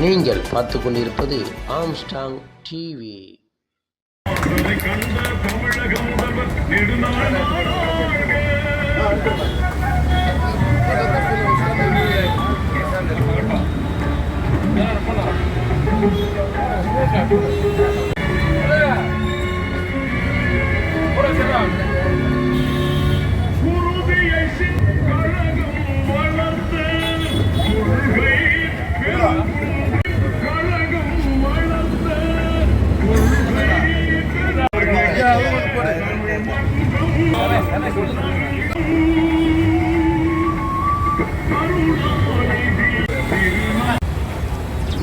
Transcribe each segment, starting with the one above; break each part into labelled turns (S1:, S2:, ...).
S1: நீங்கள் பார்த்து கொண்டிருப்பது ஆம்ஸ்டாங் டிவி
S2: கண்ட தமிழகம் முதல்வர் நெடுநாள்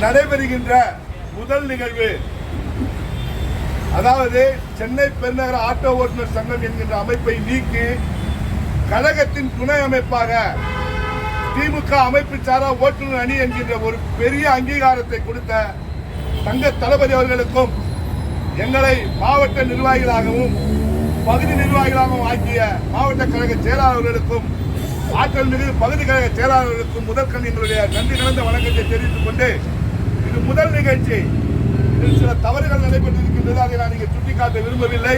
S3: நடைபெறுகின்ற முதல் நிகழ்வு. அதாவது சென்னை பெருநகர ஆட்டோ ஓட்டுநர் சங்கம் என்கின்ற அமைப்பை நீக்கி கழகத்தின் துணை அமைப்பாக திமுக அமைப்பு சாரா ஓட்டுநர் அணி என்கின்ற ஒரு பெரிய அங்கீகாரத்தை கொடுத்த தங்க தளபதி அவர்களுக்கும் எங்களை மாவட்ட நிர்வாகிகளாகவும் பகுதி நிர்வாகிகளாகவும் ஆக்கிய மாவட்ட கழக செயலாளர்களுக்கும் ஆற்றல் மிகு பகுதி கழக செயலாளர்களுக்கும் முதற்கண் எங்களுடைய நன்றி கலந்த வணக்கத்தை தெரிவித்துக் கொண்டு இது முதல் நிகழ்ச்சி. இதில் சில தவறுகள் நடைபெற்றிருக்கின்றது அதை நான் இங்கே சுட்டிக்காட்ட விரும்பவில்லை.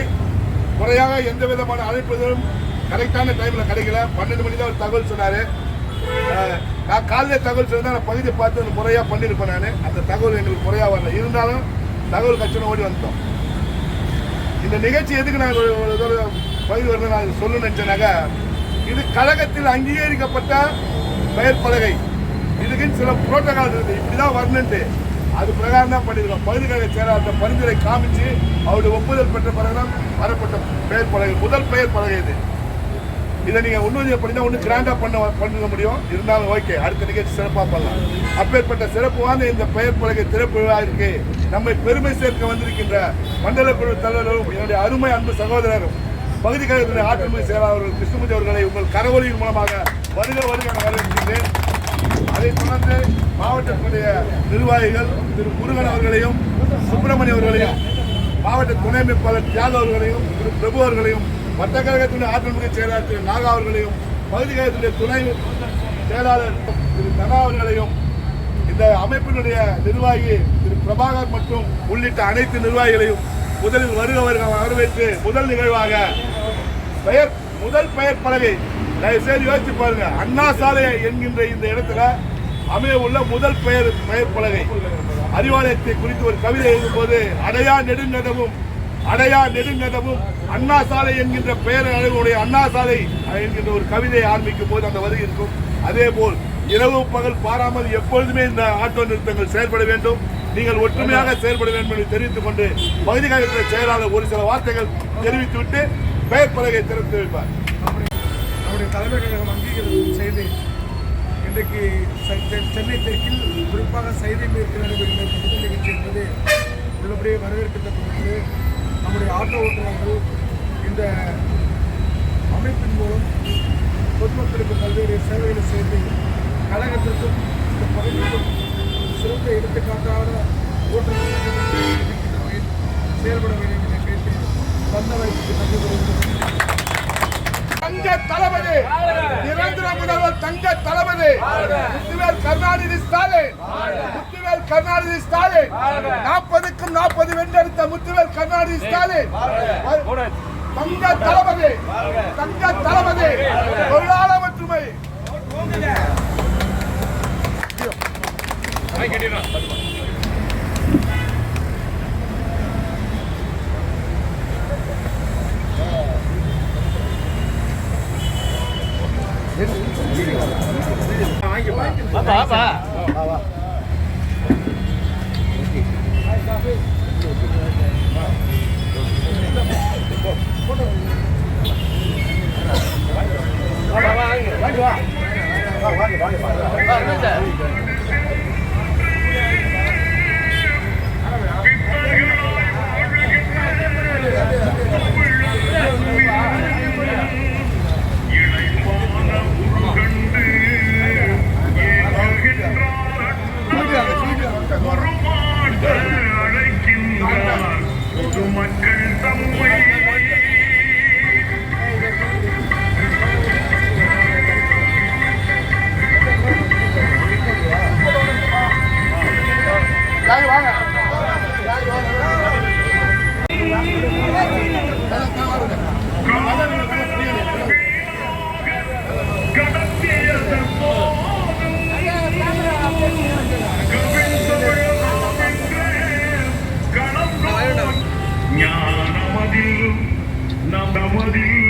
S3: முறையாக எந்த விதமான அழைப்புகளும் கரெக்டான டைமில் கிடைக்கல. பன்னெண்டு மணி தான் தகவல் சொன்னார். நான் காலையில தகவல் சொன்னால் நான் பகுதியை பார்த்து முறையாக பண்ணியிருப்பேன் நான். அந்த தகவல் எங்களுக்கு முறையாக வரல. இருந்தாலும் தகவல் கட்சியில் ஓடி வந்துட்டோம். இந்த நிகழ்ச்சி எதுக்கு நான் ஒரு பகுதி வரணும் நான் சொல்லணும்னு நினைச்சேனாக்கா இது கழகத்தில் அங்கீகரிக்கப்பட்ட பெயர் பலகை. இதுக்குன்னு சில புரோட்டோகால் இருக்குது இப்படிதான் வரணுன்ட்டு அது பிரகாரம் தான் பண்ணியிருக்கோம் பகுதி கழக செயலாளர் பரிந்துரை காமிச்சு அவருடைய ஒப்புதல் பெற்ற பிறகுதான் வரப்பட்ட பெயர் பலகை முதல் பெயர் பலகை இது. இதை நீங்க ஒன்றும் பண்ணினா ஒன்றும் கிராண்டாக பண்ண பண்ண முடியும். இருந்தாலும் ஓகே அடுத்த நிகழ்ச்சி சிறப்பாக பண்ணலாம். அப்பேற்பட்ட சிறப்பு வாய்ந்த இந்த பெயர் பலகை திறப்பு விழாவிற்கு நம்மை பெருமை சேர்க்க வந்திருக்கின்ற மண்டல குழு தலைவர்களும் என்னுடைய அருமை அன்பு சகோதரரும் பகுதி கழகத்தினுடைய ஆற்றல்மிகு செயலாளர்கள் கிருஷ்ணமூர்த்தி அவர்களை உங்கள் கரவொலியின் மூலமாக வருக வருக வரவேற்கின்றேன். அதைத் தொடர்ந்து மாவட்டத்தினுடைய நிர்வாகிகள் திரு முருகன் அவர்களையும் சுப்பிரமணியம் அவர்களையும் மாவட்ட துணை அமைப்பாளர் தியாக அவர்களையும் திரு பிரபு அவர்களையும் வட்டக்கழகத்தினுடைய ஆற்றல்மிகு செயலாளர் திரு நாகா அவர்களையும் பகுதி கழகத்தினுடைய துணை செயலாளர் திரு தனா அவர்களையும் இந்த அமைப்பினுடைய நிர்வாகி திரு பிரபாகர் மற்றும் உள்ளிட்ட அனைத்து நிர்வாகிகளையும் முதலில் வருக வருக வரவேற்று முதல் நிகழ்வாக பெயர் முதல் பெயர் பலகை தயவுசெய்து யோசிச்சு பாருங்க. அண்ணா சாலை என்கின்ற இந்த இடத்துல அமைய உள்ள முதல் பெயர் பெயர் பலகை அறிவாலயத்தை குறித்து ஒரு கவிதை எழுதும்போது அடையா நெடுங்கதமும் அடையா நெடுங்கதமும் அண்ணா சாலை என்கின்ற பெயர் அழகுடைய அண்ணா சாலை என்கின்ற ஒரு கவிதையை ஆரம்பிக்கும் போது அந்த வரி இருக்கும். அதே போல் இரவு பகல் பாராமல் எப்பொழுதுமே இந்த ஆட்டோ நிறுத்தங்கள் செயல்பட வேண்டும். நீங்கள் ஒற்றுமையாக செயல்பட வேண்டும் என்று தெரிவித்துக் கொண்டு பகுதி கழகத்தின் செயலாளர் ஒரு சில வார்த்தைகள் தெரிவித்துவிட்டு பெயர் பலகை திறந்து வைப்பார்.
S4: தலைமை கழகம் அங்கீகாரம் செய்து இன்றைக்கு செ- செ- சென்னை தெற்கில் குறிப்பாக சைதை மேற்கு நடைபெறுகின்ற இந்த நிகழ்ச்சி என்பது உள்ளபடியே வரவேற்கத்தக்கது. நம்முடைய ஆட்டோ ஓட்டுநர்கள் இந்த அமைப்பின் மூலம் பொதுமக்களுக்கு பல்வேறு சேவைகளை செய்து கழகத்திற்கும் இந்த பகுதிக்கும் சிறந்த எடுத்துக்காட்டான ஓட்டுநர் செயல்பட வேண்டும் என கேட்டு வந்த வாய்ப்புக்கு நன்றி தெரிவித்துக்
S3: தங்க தளபதி. நிரந்தர முதல்வர் தங்க தளபதி. முத்துவேல் கருணாநிதி ஸ்டாலின். முத்துவேல் கருணாநிதி ஸ்டாலின். நாற்பதுக்கும் நாற்பது வென்றெடுத்த முத்துவேல் கருணாநிதி ஸ்டாலின். தங்க தளபதி. தங்க தளபதி. தொழிலாளர் ஒற்றுமை.
S2: 阿爸阿爸 நம் நமதில்